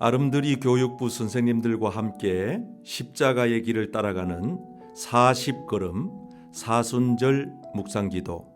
아름드리 교육부 선생님들과 함께 십자가의 길을 따라가는 40걸음 사순절 묵상기도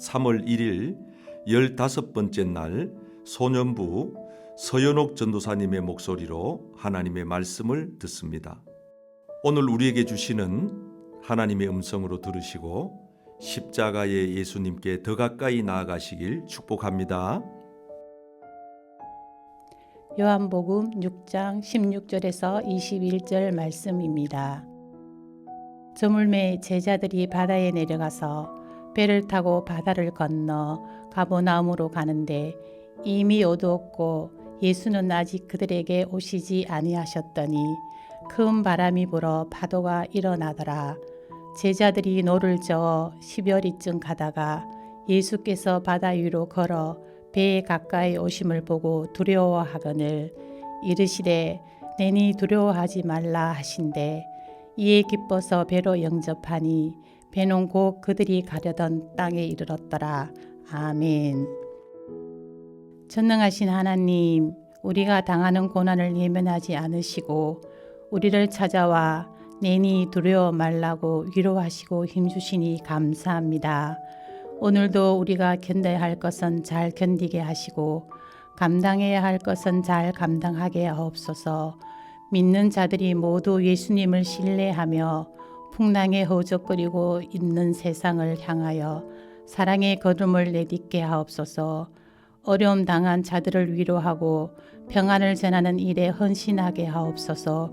3월 1일 15번째 날 소년부 서연옥 전도사님의 목소리로 하나님의 말씀을 듣습니다. 오늘 우리에게 주시는 하나님의 음성으로 들으시고 십자가의 예수님께 더 가까이 나아가시길 축복합니다. 요한복음 6장 16절에서 21절 말씀입니다. 저물매 제자들이 바다에 내려가서 배를 타고 바다를 건너 가보나움으로 가는데 이미 어두웠고 예수는 아직 그들에게 오시지 아니하셨더니 큰 바람이 불어 파도가 일어나더라. 제자들이 노를 저어 십여리쯤 가다가 예수께서 바다 위로 걸어 배에 가까이 오심을 보고 두려워하거늘 이르시되 내니 두려워하지 말라 하신대. 이에 기뻐서 배로 영접하니 배는 곧 그들이 가려던 땅에 이르렀더라. 아멘. 전능하신 하나님 우리가 당하는 고난을 예면하지 않으시고 우리를 찾아와 내니 두려워 말라고 위로하시고 힘주시니 감사합니다. 오늘도 우리가 견뎌야 할 것은 잘 견디게 하시고 감당해야 할 것은 잘 감당하게 하옵소서. 믿는 자들이 모두 예수님을 신뢰하며 풍랑에 허우적거리고 있는 세상을 향하여 사랑의 걸음을 내딛게 하옵소서. 어려움 당한 자들을 위로하고 평안을 전하는 일에 헌신하게 하옵소서.